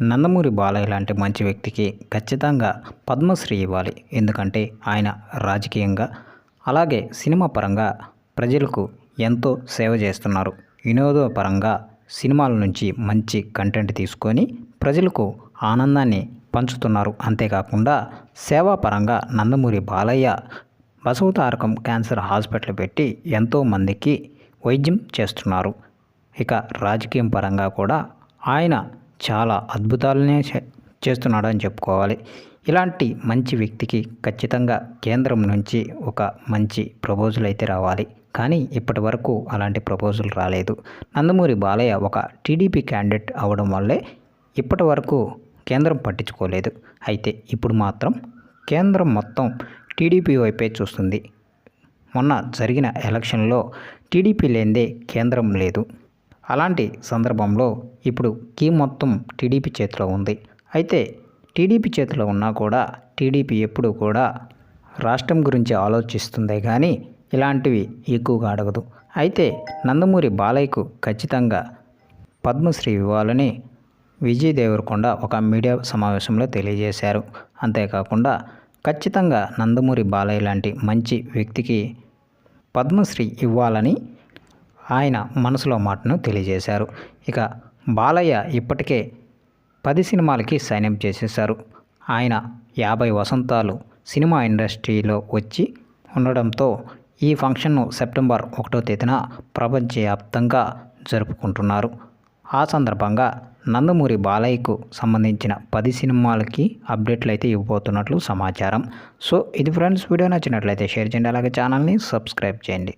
నందమూరి బాలయ్య లాంటి మంచి వ్యక్తికి ఖచ్చితంగా పద్మశ్రీ ఇవ్వాలి. ఎందుకంటే ఆయన రాజకీయంగా అలాగే సినిమా పరంగా ప్రజలకు ఎంతో సేవ చేస్తున్నారు. వినోదపరంగా సినిమాల నుంచి మంచి కంటెంట్ తీసుకొని ప్రజలకు ఆనందాన్ని పంచుతున్నారు. అంతేకాకుండా సేవాపరంగా నందమూరి బాలయ్య బసవతారకం క్యాన్సర్ హాస్పిటల్ పెట్టి ఎంతోమందికి వైద్యం చేస్తున్నారు. ఇక రాజకీయం పరంగా కూడా ఆయన చాలా అద్భుతాలనే చే- చేస్తున్నాడని చెప్పుకోవాలి. ఇలాంటి మంచి వ్యక్తికి ఖచ్చితంగా కేంద్రం నుంచి ఒక మంచి ప్రపోజల్ అయితే రావాలి. కానీ ఇప్పటి వరకు అలాంటి ప్రపోజల్ రాలేదు. నందమూరి బాలయ్య ఒక టీడీపీ క్యాండిడేట్ అవడం వల్లే ఇప్పటి వరకు కేంద్రం పట్టించుకోలేదు. అయితే ఇప్పుడు మాత్రం కేంద్రం మొత్తం టీడీపీ వైపే చూస్తుంది. మొన్న జరిగిన ఎలక్షన్లో టీడీపీ లేనిదే కేంద్రం లేదు. అలాంటి సందర్భంలో ఇప్పుడు కీ మొత్తం టీడీపీ చేతిలో ఉంది. అయితే టీడీపీ చేతిలో ఉన్నా కూడా టీడీపీ ఎప్పుడు కూడా రాష్ట్రం గురించి ఆలోచిస్తుందే కానీ ఇలాంటివి ఎక్కువగా అడగదు. అయితే నందమూరి బాలయ్యకు ఖచ్చితంగా పద్మశ్రీ ఇవ్వాలని విజయ్ దేవరకొండ ఒక మీడియా సమావేశంలో తెలియజేశారు. అంతేకాకుండా ఖచ్చితంగా నందమూరి బాలయ్య లాంటి మంచి వ్యక్తికి పద్మశ్రీ ఇవ్వాలని ఆయన మనసులో మాటను తెలియజేశారు. ఇక బాలయ్య ఇప్పటికే పది సినిమాలకి సైన్యం చేసేశారు. ఆయన యాభై వసంతాలు సినిమా ఇండస్ట్రీలో వచ్చి ఉండడంతో ఈ ఫంక్షన్ను సెప్టెంబర్ ఒకటో తేదీన ప్రపంచవ్యాప్తంగా జరుపుకుంటున్నారు. ఆ సందర్భంగా నందమూరి బాలయ్యకు సంబంధించిన పది సినిమాలకి అప్డేట్లు అయితే ఇవ్వబోతున్నట్లు సమాచారం. సో ఇది ఫ్రెండ్స్ వీడియో నచ్చినట్లయితే షేర్ చేయండి. అలాగే ఛానల్ని సబ్స్క్రైబ్ చేయండి.